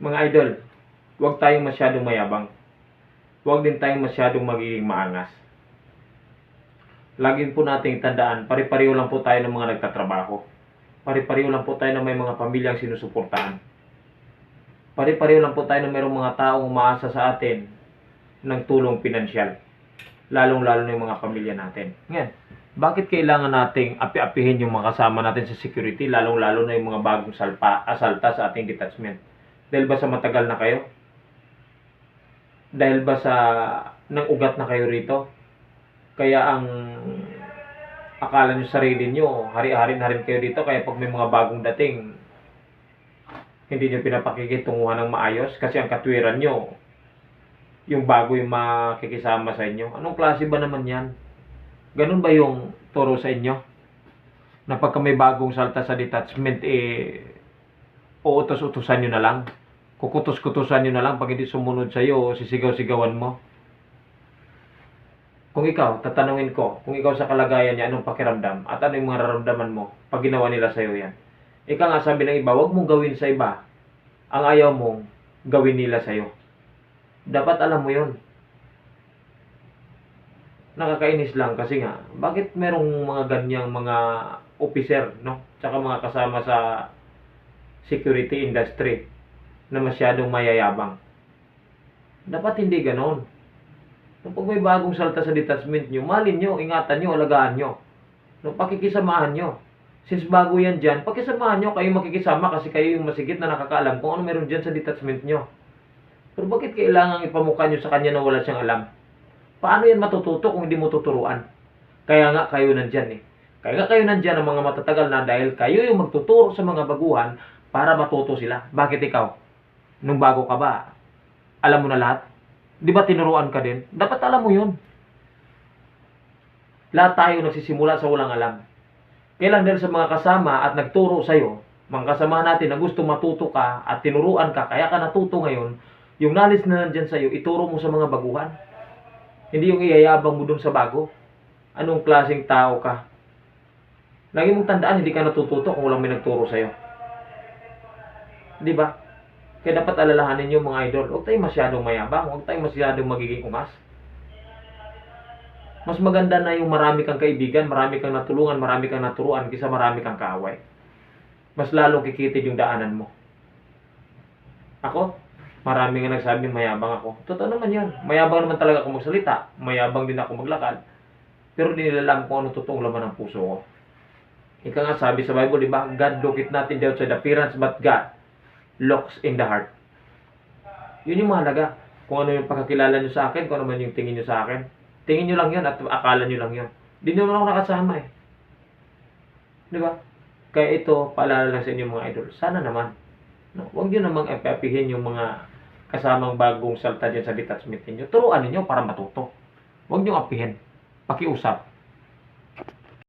Mga idol, huwag tayong masyadong mayabang. Huwag din tayong masyadong magiging maangas. Lagi po nating tandaan, pare-pareho lang po tayo ng mga nagtatrabaho. Pare-pareho lang po tayo na may mga pamilyang sinusuportahan. Pare-pareho lang po tayo na mayroong mga taong umaasa sa atin ng tulong pinansyal. Lalong-lalo na yung mga pamilya natin. Ngayon, bakit kailangan nating api-apihin yung mga kasama natin sa security, lalong-lalo na yung mga bagong salpa, asalta sa ating detachment? Dahil ba sa matagal na kayo? Dahil ba sa nang ugat na kayo rito? Kaya ang akala nyo sarili nyo, hari-hari na rin kayo dito, kaya pag may mga bagong dating, hindi nyo pinapakikitunguhan ng maayos kasi ang katwiran nyo, yung bago yung makikisama sa inyo. Anong klase ba naman yan? Ganun ba yung turo sa inyo? Na pagka may bagong salta sa detachment, eh, uutos-utusan nyo na lang. Kukutos-kutusan nyo na lang pag hindi sumunod sa'yo, sisigaw-sigawan mo. Kung ikaw, tatanungin ko, kung ikaw sa kalagayan niya, anong pakiramdam? At ano yung mga nararamdaman mo pag ginawa nila sa'yo yan? Ika nga sabi ng iba, huwag mong gawin sa iba ang ayaw mong gawin nila sa'yo. Dapat alam mo yun. Nakakainis lang kasi nga, bakit merong mga ganyang mga officer, no? Tsaka mga kasama sa security industry na masyadong mayayabang. Dapat hindi ganon. Kapag may bagong salta sa detachment nyo, malin nyo, ingatan nyo, alagaan nyo. No, pakikisamahan nyo. Since bago yan dyan, pakisamahan nyo, kayo makikisama kasi kayo yung masigit na nakakaalam kung ano meron dyan sa detachment nyo. Pero bakit kailangan ipamukha nyo sa kanya na wala siyang alam? Paano yan matututo kung hindi mo tuturuan? Kaya nga kayo nandyan eh. Kaya nga kayo nandyan ang mga matatagal na dahil kayo yung magtuturo sa mga baguhan para matuto sila. Bakit ikaw? Nung bago ka ba, alam mo na lahat? Di ba tinuruan ka din? Dapat alam mo yun. Lahat tayo nagsisimula sa walang alam. Kailan dahil sa mga kasama at nagturo sa'yo, mga kasama natin na gusto matuto ka at tinuruan ka, kaya ka natuto ngayon, yung knowledge na nandyan sa'yo, ituro mo sa mga baguhan. Hindi yung iyayabang mo dun sa bago. Anong klaseng tao ka? Lagi mong tandaan, hindi ka natututo kung walang may nagturo sa'yo. Di ba? Kaya dapat alalahanin niyo mga idol, huwag tayong masyadong mayabang, huwag tayong masyadong magiging umas. Mas maganda na yung marami kang kaibigan, marami kang natulungan, marami kang naturuan, kaysa marami kang kaaway. Mas lalong kikitid yung daanan mo. Ako, marami nga nagsabi mayabang ako. Totoo naman yan. Mayabang naman talaga ako magsalita. Mayabang din ako maglakad. Pero di nila alam kung ano totoong laman ng puso ko. Ika nga sabi sa Bible, di ba? God looketh not in the outside appearance, but God looks in the heart. Yun yung mahalaga. Kung ano yung pagkakilala nyo sa akin, kung ano man yung tingin nyo sa akin. Tingin nyo lang yun at akala nyo lang yun. Di nyo naman ako nakasama eh. Di ba? Kaya ito, paalala lang sa inyo mga idol. Sana naman. No, huwag nyo namang epapihin yung mga kasamang bagong salta dyan sa detachment ninyo. Turuan ninyo para matuto. Huwag nyo apihin. Pakiusap.